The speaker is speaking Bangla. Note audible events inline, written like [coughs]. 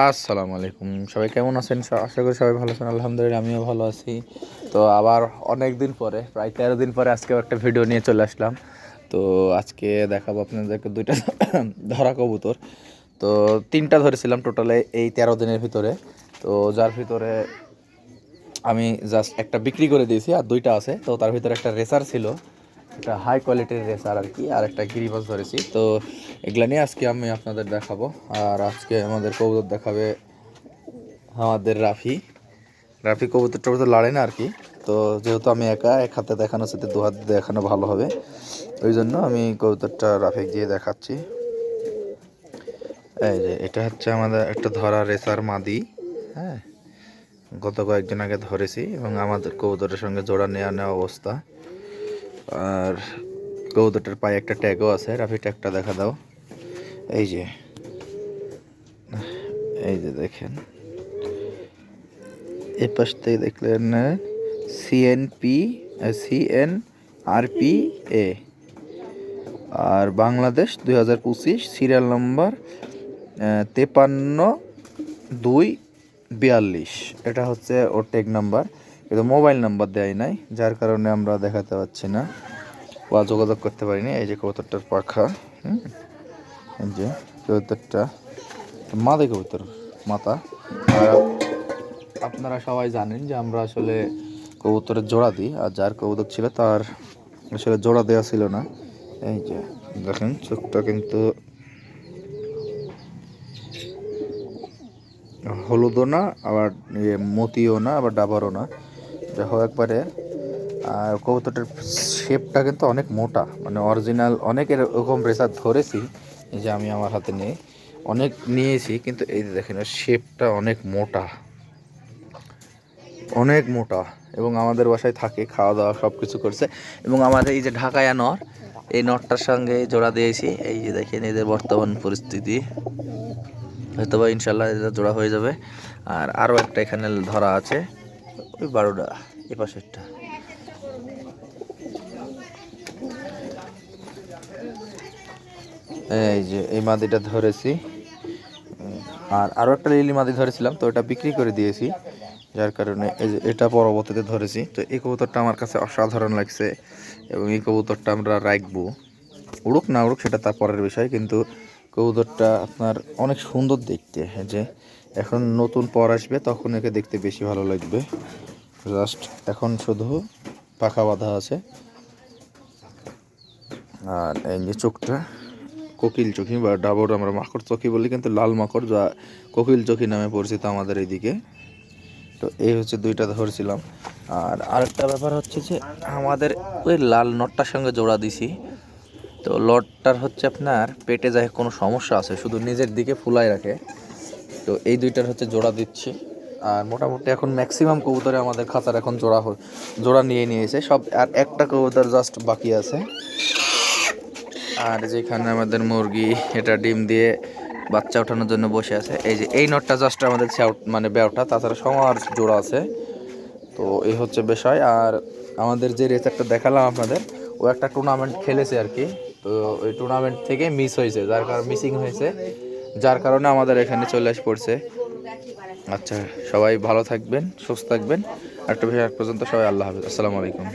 আসসালামু আলাইকুম সবাই কেমন আছেন? আশা করি সবাই ভালো আছেন। আলহামদুলিল্লাহ, আমিও ভালো আছি। তো আবার অনেক দিন পরে, প্রায় তেরো দিন পরে আজকে একটা ভিডিও নিয়ে চলে আসলাম। তো আজকে দেখাবো আপনাদেরকে দুইটা [coughs] ধরা কবুতর। তো তিনটা ধরেছিলাম টোটালে এই তেরো দিনের ভিতরে। তো যার ভিতরে আমি জাস্ট একটা বিক্রি করে দিয়েছি, আর দুইটা আছে। তো তার ভিতরে একটা রেসার ছিল। একটা হাই কোয়ালিটির রেসার আর কি, আর একটা গিরিবাস ধরেছি। তো এগুলা নিয়ে আজকে আমি আপনাদের দেখাবো। আর আজকে আমাদের কবুতর দেখাবে আমাদের রাফি। রাফি কবুতর টবুতর লাড়ে না আর কি। তো যেহেতু আমি একা, এক হাতে দেখানোর সাথে দু হাতে দেখানো ভালো হবে। ওই জন্য আমি কবুতরটা রাফিক দিয়ে দেখাচ্ছি। এই যে, এটা হচ্ছে আমাদের একটা ধরা রেসার মাদি। হ্যাঁ গত কয়েকদিন আগে ধরেছি এবং আমাদের কবুতরের সঙ্গে জোড়া নেওয়া নেওয়া অবস্থা। আর কবুতরটার পায়ে একটা ট্যাগও আছে। রাফি ট্যাগটা দেখা দাও। এই যে এই যে দেখেন। এ পাশ থেকে দেখলেন সিএনপি সিএন আরপি এ আর বাংলাদেশ দুই হাজার পঁচিশ সিরিয়াল নম্বর তেপান্ন দুই বিয়াল্লিশ। এটা হচ্ছে ওর টেক নাম্বার কিন্তু মোবাইল নাম্বার দেয় নাই, যার কারণে আমরা দেখাতে পাচ্ছি না বা যোগাযোগ করতে পারিনি। এই যে কবুতরটার পাখা, হুম? এই যে কবুতরটা, মাদে কবুতর মাথা আর আপনারা সবাই জানেন যে আমরা আসলে কবুতরের জোড়া দিই, আর যার কবুতর ছিল তার আসলে জোড়া দেওয়া ছিল না। এই যে দেখেন, চোখটা কিন্তু হলুদও না, আবার ইয়ে মতিও না, আবার ডাবারও না। হোক একবারে। আর কবুতরটার শেপটা কিন্তু অনেক মোটা মানে অরিজিনাল অনেক এরকম প্রেসার ধরেছি যে আমি আমার হাতে নিয়ে অনেক নিয়েছি, কিন্তু এই দেখেন শেপটা অনেক মোটা। অনেক মোটা, এবং আমাদের বাসায় থাকে খাওয়া দাওয়া সব কিছু করছে, এবং আমাদের এই যে ঢাকায়া নর, এই নরটার সঙ্গে জোড়া দিয়েছি, এই যে দেখেন এদের বর্তমান পরিস্থিতি। হয়তো বা ইনশাল্লাহ এটা জোড়া হয়ে যাবে। আর আরও একটা এখানে ধরা আছে ওই বারোটা, এ পাশেরটা। এই যে, এই মাদিটা ধরেছি। আর আরও একটা লিলি মাদি ধরেছিলাম, তো এটা বিক্রি করে দিয়েছি। যার কারণে এই যে, এটা পরবর্তীতে ধরেছি। তো এই কবুতরটা আমার কাছে অসাধারণ লাগছে, এবং এই কবুতরটা আমরা রাখব। উড়ুক না উড়ুক, সেটা তার পরের বিষয়, কিন্তু কবুতরটা আপনার অনেক সুন্দর দেখতে, যে এখন নতুন পর আসবে, তখন একে দেখতে বেশি ভালো লাগবে। জাস্ট এখন শুধু পাখা বাঁধা আছে। আর এই যে চোখটা, কোকিল চোখি বা ডাবর আমরা মাকড় চোখি বলি, কিন্তু লাল মাকড় যা কোকিল চোখি নামে পরিচিত আমাদের এইদিকে। তো এই হচ্ছে দুইটা ধরছিলাম। আর আরেকটা ব্যাপার হচ্ছে যে আমাদের ওই লাল নটটার সঙ্গে জোড়া দিছি। তো লটটার হচ্ছে আপনার পেটে যায় কোনো সমস্যা আছে, শুধু নিজের দিকে ফুলাই রাখে। তো এই দুইটার হচ্ছে জোড়া দিচ্ছি। আর মোটামুটি এখন ম্যাক্সিমাম কবুতরে আমাদের খাতার এখন জোড়া জোড়া নিয়ে নিয়েছে। সব আর একটা কবুতর জাস্ট বাকি আছে। আর যেখানে আমাদের মুরগি, এটা ডিম দিয়ে বাচ্চা ওঠানোর জন্য বসে আছে। এই যে, এই নটটা জাস্ট আমাদের মানে বেওটা তাছাড়া সবার জোড়া আছে। তো এই হচ্ছে বিষয়। আর আমাদের যে রেসারটা দেখালাম আপনাদের, ও একটা টুর্নামেন্ট খেলেছে আর কি। তো ওই টুর্নামেন্ট থেকে মিস হয়েছে, যার কারণে মিসিং হয়েছে। যার কারণে আমাদের এখানে চলে আসে পড়ছে। আচ্ছা সবাই ভালো থাকবেন সুস্থ থাকবেন। একটা আজ পর্যন্ত সবাই আল্লাহ হাফিজ। আসসালামু আলাইকুম।